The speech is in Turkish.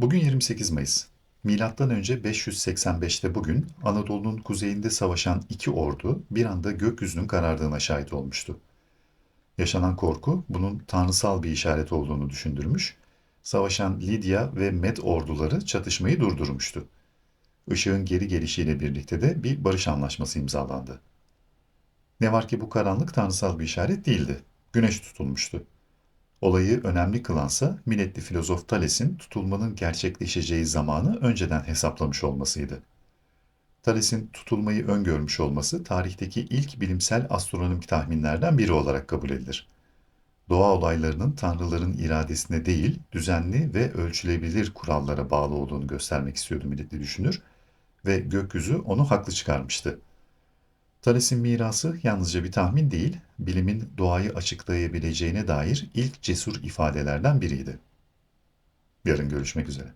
Bugün 28 Mayıs. Milattan önce 585'te bugün Anadolu'nun kuzeyinde savaşan iki ordu bir anda gökyüzünün karardığına şahit olmuştu. Yaşanan korku bunun tanrısal bir işaret olduğunu düşündürmüş, savaşan Lidya ve Med orduları çatışmayı durdurmuştu. Işığın geri gelişiyle birlikte de bir barış anlaşması imzalandı. Ne var ki bu karanlık tanrısal bir işaret değildi. Güneş tutulmuştu. Olayı önemli kılansa milletli filozof Thales'in tutulmanın gerçekleşeceği zamanı önceden hesaplamış olmasıydı. Thales'in tutulmayı öngörmüş olması tarihteki ilk bilimsel astronomik tahminlerden biri olarak kabul edilir. Doğa olaylarının tanrıların iradesine değil, düzenli ve ölçülebilir kurallara bağlı olduğunu göstermek istiyordu milletli düşünür ve gökyüzü onu haklı çıkarmıştı. Thales'in mirası yalnızca bir tahmin değil, bilimin doğayı açıklayabileceğine dair ilk cesur ifadelerden biriydi. Yarın görüşmek üzere.